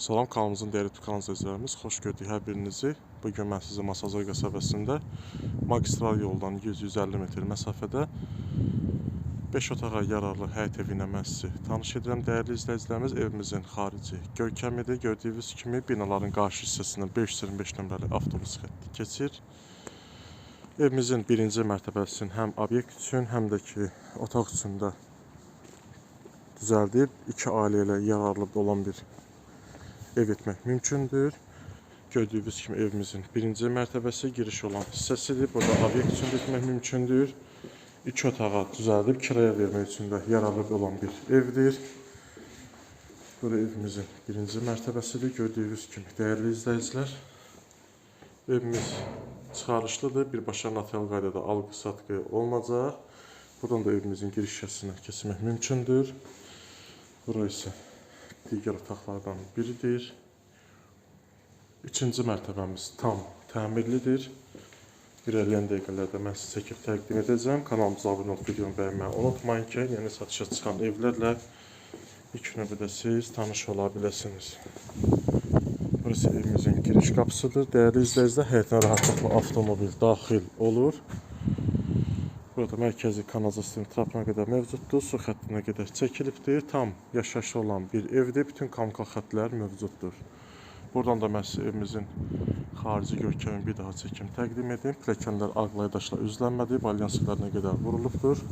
Salam kanalımızın dəyərli kanal izləyicilərimiz, xoş gördük hər birinizi. Bu gün mən sizə Masazır qəsəbəsində magistral yoldan 100-150 metr məsafədə 5 otağa yararlı həyət evi ilə mən sizi tanış edirəm. Dəyərli izləyicilərimiz, evimizin xarici görkəmidir. Gördüyünüz kimi binaların qarşı hissəsindən 525 nömrəli avtobus xətti keçir. Evimizin birinci mərtəbəsinin həm obyekt üçün, həm də ki otaq üçün də düzəldib iki ailə ilə yararlı olan bir ev etmək mümkündür. Gördüyünüz kimi evimizin birinci mərtəbəsi giriş olan hissəsidir. Burada obyekt üçün etmək mümkündür. İki otağa düzəldib kiraya vermək üçün də yararlı olan bir evdir. Burada evimizin birinci mərtəbəsidir. Gördüyünüz kimi dəyərli izləyicilər. Evimiz çıxarışlıdır. Birbaşa notarial qaydada alqı-satqı olmayacaq. Buradan da evimizin giriş hissəsinə keçmək mümkündür. Bura isə digər otaqlardan biridir. Üçüncü mərtəbəmiz tam təmirlidir. İrəliyən dəqiqələrdə mən sizə çəkib təqdim edəcəm. Kanalımıza abunə olub videomu bəyənməyi unutmayın ki, yeni satışa çıxan evlərlə ilk növbədə siz tanış ola biləsiniz. Burası evimizin giriş qapısıdır. Dəyərli izləyicilər, həyətinə rahatlıqla avtomobil daxil olur. Burada mərkəzi kanalizasiya trapına qədər mövcuddur. Su xəttinə qədər çəkilibdir. Tam yaşayışlı olan bir evdir. Bütün kommunikal xəttlər mövcuddur. Buradan da sizə evimizin xarici görkəmini bir daha çəkim təqdim edim. Pilləkənlər ağlaya daşla üzlənmədi. Balyansilərine qədər vurulubdur.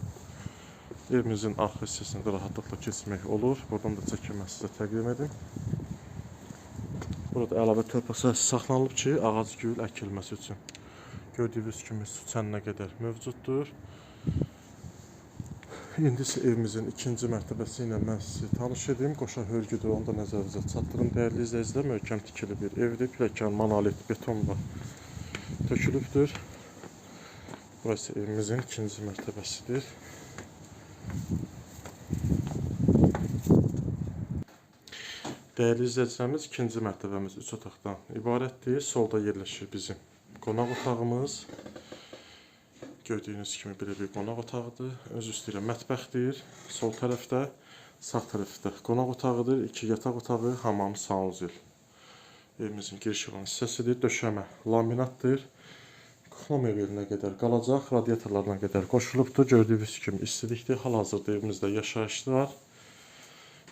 Evimizin arxa hissəsində rahatlıqla keçmək olur. Buradan da çəkim sizə təqdim edim. Burada əlavə sahəsi saxlanılıb ki, ağac gül əkilməsi üçün. Gördüyünüz kimi su çəninə qədər mövcuddur. İndi isə evimizin ikinci mərtəbəsi ilə mən sizi tanış edim. Qoşa hörgüdür, onu da nəzərinizə çatdırım. Dəyərli izləyicilər, möhkəm tikili bir evdir. Pilləkən monolit betonla tökülübdür. Burası evimizin ikinci mərtəbəsidir. Dəyərli izləyicilərimiz, ikinci mərtəbəmiz 3 otaqdan ibarətdir. Solda yerləşir bizim qonaq otağımız. Gördüyünüz kimi belə bir qonaq otağıdır. Öz üstüylə mətbəxdir. Sol tərəfdə, sağ tərəfdə qonaq otağıdır. İki yataq otağı, hamam, saunzil. Evimizin giriş olan hissəsidir. Döşəmə laminatdır. Kuxla mebelinə qədər qalacaq. Radiatorlarına qədər qoşulubdur. Gördüyünüz kimi istilikdir. Hal-hazırda evimizdə yaşayışlı var.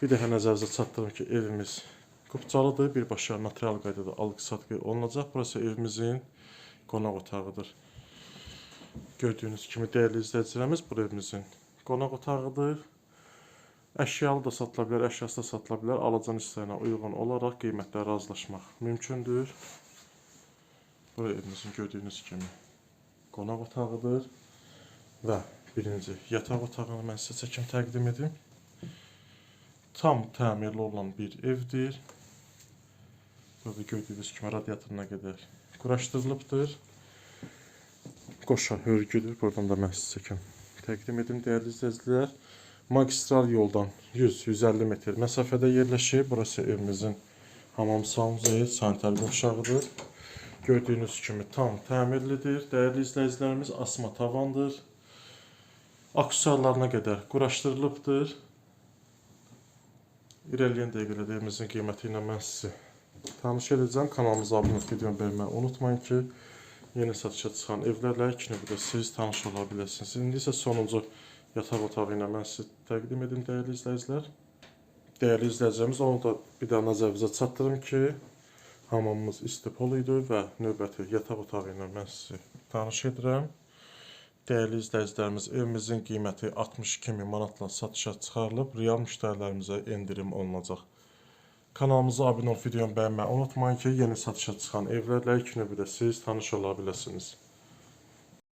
Bir dəfə nəzərinizə çatdırım ki, evimiz qubcalıdır. Birbaşa notarial qaydada alqı-satqı olunacaq. Burası evimizin qonaq otağıdır. Gördüyünüz kimi dəyərli izləyicilərimiz, bu evimizin qonaq otağıdır. Əşyalı da satıla bilər, əşyası da satıla bilər. Alıcının istəyinə uyğun olaraq qiymətlə razılaşmaq mümkündür. Bu evimizin gördüyünüz kimi qonaq otağıdır və birinci yataq otağını mən sizə çəkim təqdim edim. Tam təmirli olan bir evdir. Burada gördüyünüz kimi radiatoruna qədər quraşdırılıbdır. Qoşa hörgüdür. Buradan da mən sizə çəkim təqdim edim dəyərli izləyicilər. Magistral yoldan 100-150 metr məsafədə yerləşir. Burası evimizin hamam sanuzu, sanitar qovşağıdır. Gördüyünüz kimi tam təmirlidir. Dəyərli izləyicilərimiz asma tavandır. Aksesuarlarına qədər quraşdırılıbdır. İrəliyən dəqiqələrdə evimizin qiyməti ilə mən sizi tanış edəcəm. Kanalımıza abunə olub videomu bəyənməyi unutmayın ki, yeni satışa çıxan evlərlə ilk növbədə siz tanış ola biləsiniz. İndi isə sonuncu yataq otağı ilə mən sizi təqdim edim dəyərli izləyicilər. Dəyərli izləyicilərimiz onu da bir daha nəzərinizə çatdırım ki, hamamımız istipol idi və növbəti yataq otağı ilə mən sizi tanış edirəm. Dəyərli izləyicilərimiz, evimizin qiyməti 62 min manatla satışa çıxarılıb, real müştərilərimizə endirim olunacaq. Kanalımıza abunə olub videomu bəyənməyi unutmayın ki, yeni satışa çıxan evlərlə ilk növbədə siz tanış ola biləsiniz.